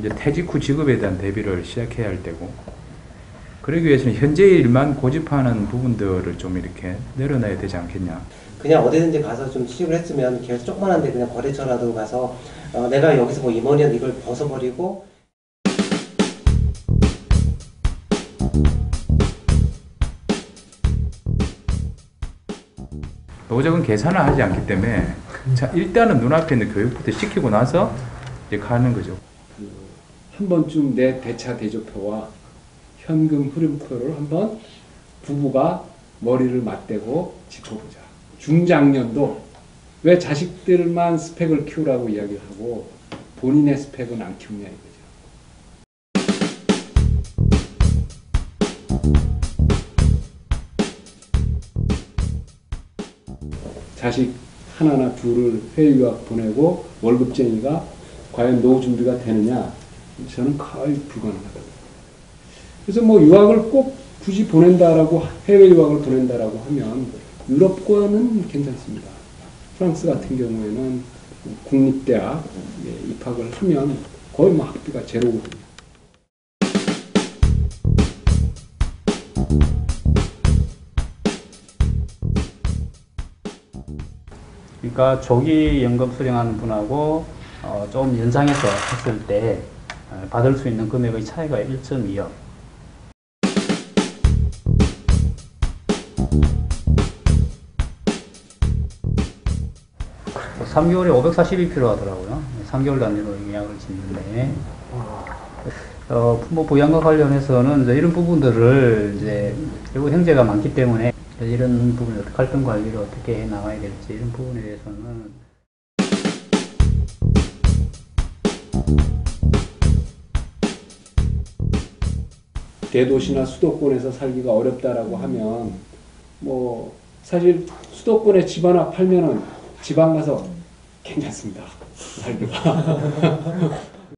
이제 퇴직 후 직업에 대한 대비를 시작해야 할 때고 그러기 위해서는 현재 일만 고집하는 부분들을 좀 이렇게 내려놔야 되지 않겠냐. 그냥 어디든지 가서 좀 취직을 했으면 계속 조그만한데 그냥 거래처라도 가서 어, 내가 여기서 뭐 임원이야 이걸 벗어버리고 노적은 계산을 하지 않기 때문에 자 일단은 눈앞에 있는 교육부터 시키고 나서 이제 가는 거죠. 한 번쯤 내 대차 대조표와 현금 흐름표를 한번 부부가 머리를 맞대고 짚어보자. 중장년도 왜 자식들만 스펙을 키우라고 이야기를 하고 본인의 스펙은 안 키우냐 이거죠. 자식 하나나 둘을 해외 유학 보내고 월급쟁이가 과연 노후 준비가 되느냐? 저는 거의 불가능하다. 그래서 뭐 유학을 꼭 굳이 보낸다라고 해외 유학을 보낸다라고 하면 유럽과는 괜찮습니다. 프랑스 같은 경우에는 국립대학 에 입학을 하면 거의 뭐 학비가 제로거든요. 그러니까 조기 연금 수령하는 분하고 어, 좀 연장해서 했을 때 어, 받을 수 있는 금액의 차이가 1.2억. 3개월에 540이 필요하더라고요. 3개월 단위로 예약을 짓는데. 어, 부모 부양과 관련해서는 이제 이런 부분들을 이제 결국 형제가 많기 때문에 이런 부분을 어떻게 활동 관리를 어떻게 해 나가야 될지 이런 부분에 대해서는 대도시나 수도권에서 살기가 어렵다라고 하면 뭐 사실 수도권에 집 하나 팔면은 지방 가서 괜찮습니다. 살기가.